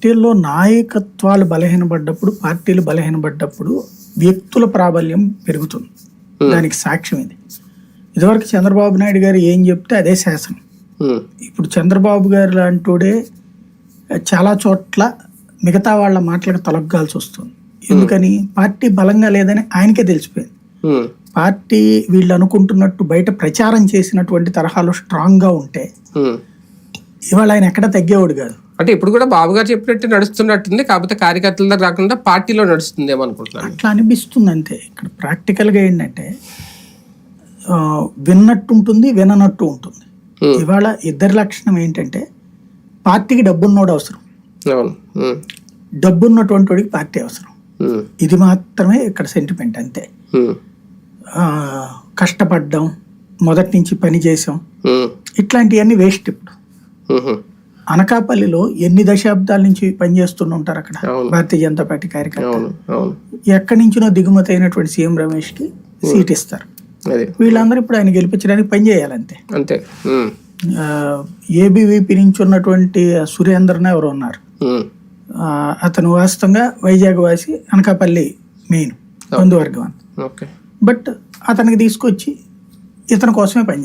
పార్టీల్లో నాయకత్వాలు బలహీనపడ్డప్పుడు పార్టీలు బలహీనపడ్డప్పుడు వ్యక్తుల ప్రాబల్యం పెరుగుతుంది. దానికి సాక్ష్యం ఇది. ఇదివరకు చంద్రబాబు నాయుడు గారు ఏం చెప్తే అదే శాసనం. ఇప్పుడు చంద్రబాబు గారు లాంటోడే చాలా చోట్ల మిగతా వాళ్ళ మాటలకు తొలగాల్సి వస్తుంది. ఎందుకని? పార్టీ బలంగా లేదని ఆయనకే తెలిసిపోయింది. పార్టీ వీళ్ళు అనుకుంటున్నట్టు బయట ప్రచారం చేసినటువంటి తరహాలో స్ట్రాంగ్గా ఉంటే. ఇవాళ ఆయన ఎక్కడ తగ్గేవాడు కాదు. అంటే ఇప్పుడు కూడా బాబు గారు చెప్పినట్టు నడుస్తున్నట్టుంది కాకపోతే కార్యకర్తల దగ్గర కాకుండా పార్టీలో నడుస్తుంది ఏమనుకుంటున్నాను అట్లా అనిపిస్తుంది అంతే ఇక్కడ ప్రాక్టికల్గా ఏంటంటే విన్నట్టు ఉంటుంది విననట్టు ఉంటుంది. ఇవాళ ఇద్దరి లక్షణం ఏంటంటే పార్టీకి డబ్బున్నోడు అవసరం. డబ్బున్నటువంటి వాడికి పార్టీ అవసరం. ఇది మాత్రమే ఇక్కడ సెంటిమెంట్ అంతే. కష్టపడ్డాం మొదటి నుంచి పని చేసాం ఇట్లాంటివన్నీ వేస్ట్ ఇప్పుడు. అనకాపల్లిలో ఎన్ని దశాబ్దాల నుంచి పనిచేస్తూనే ఉంటారు అక్కడ. భారతీయ జనతా పార్టీ కార్యకర్త అవును అవును. ఎక్కడి నుంచినో దిగుమతి అయినటువంటి సీఎం రమేష్కి సీట్ ఇస్తారు. వీళ్ళందరూ ఇప్పుడు ఆయన గెలిపించడానికి పని చేయాలంతే అంతే. ఏబీవీపీ నుంచి ఉన్నటువంటి సురేంద్రన్ ఎవరు ఉన్నారు. అతను వాస్తవంగా వైజాగ్ వాసి అనకాపల్లి మెయిన్ బంధువర్గం ఓకే. బట్ అతనికి తీసుకొచ్చి ఇతని కోసమే పని